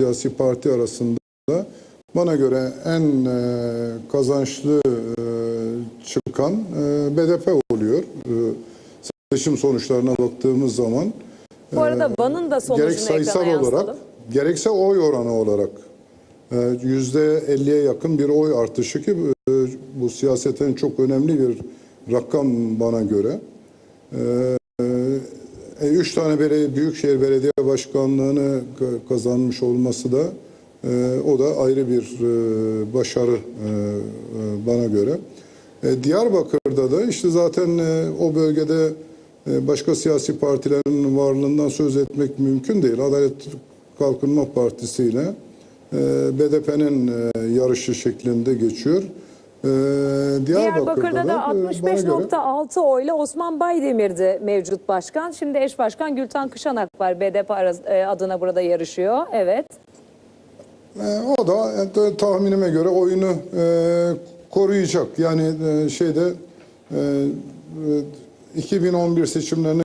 siyasi parti arasında bana göre en e, kazançlı e, çıkan e, BDP oluyor. Seçim sonuçlarına baktığımız zaman Bu arada Van'ın da sonucunu gerek sayısal olarak gerekse oy oranı olarak e, yüzde 50'ye yakın bir oy artışı ki bu siyasetin çok önemli bir rakam bana göre. E, üç tane belediye, Büyükşehir Belediye Başkanlığı'nı ka- kazanmış olması da e, o da ayrı bir e, başarı bana göre. Diyarbakır'da da işte zaten o bölgede başka siyasi partilerin varlığından söz etmek mümkün değil. Adalet Kalkınma Partisi ile BDP'nin yarışı şeklinde geçiyor. E, Diyarbakır'da da e, bana göre- 65.6 oyla Osman Baydemir'di mevcut başkan. Şimdi eş başkan Gülten Kışanak var. BDP e, adına burada yarışıyor. Evet. E, o da e, tahminime göre oyunu e, koruyacak. Yani e, şeyde e, e, 2011 seçimlerine